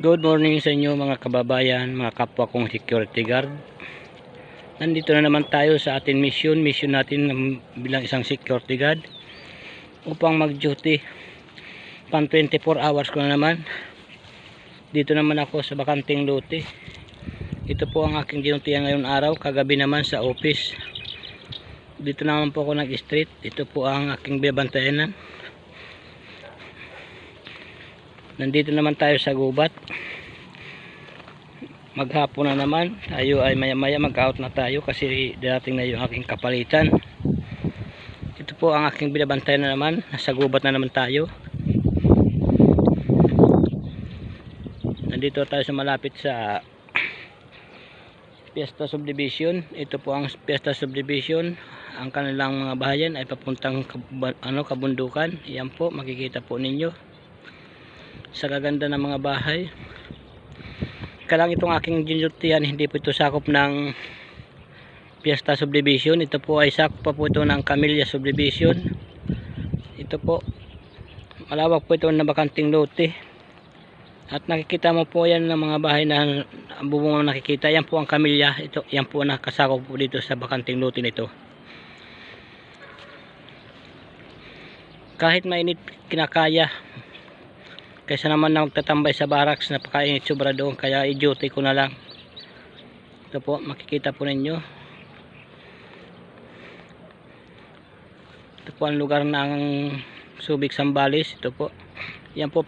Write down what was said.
Good morning sa inyo mga kababayan, mga kapwa kong security guard. Nandito na naman tayo sa ating mission, mission natin ng- bilang isang security guard upang mag-duty. Pan 24 hours ko na naman. Dito naman ako sa bakanting lote. Ito po ang aking dinutihan ngayon araw, kagabi naman sa office. Dito naman po ako nag-street. Ito po ang aking bibantayanan. Nandito naman tayo sa gubat. Maghapon na naman. Tayo ay maya maya mag-out na tayo kasi darating na yung aking kapalitan. Ito po ang aking binabantayan na naman. Nasa gubat na naman tayo. Nandito tayo sa malapit sa Fiesta Subdivision. Ito po ang Fiesta Subdivision. Ang kanilang mga bahayan ay papuntang ano, kabundukan. Yan po, makikita po ninyo sa kaganda ng mga bahay. Kalang itong aking ginutihan hindi po ito sakop ng Fiesta Subdivision. Ito po ay sakop pa po ito ng Camellia Subdivision. Ito po malawak po ito na bakanting lote. At nakikita mo po yan ng mga bahay na ang bubong na nakikita. Yan po ang Camellia ito, yan po nakasakop po dito sa bakanting lote nito. Kahit mainit kinakaya kaysa naman na magtatambay sa barracks napakainit sobra doon. Kaya i-duty ko na lang. Ito po makikita po ninyo. Ito po ang lugar ng Subic Sambales. Ito po. Yan po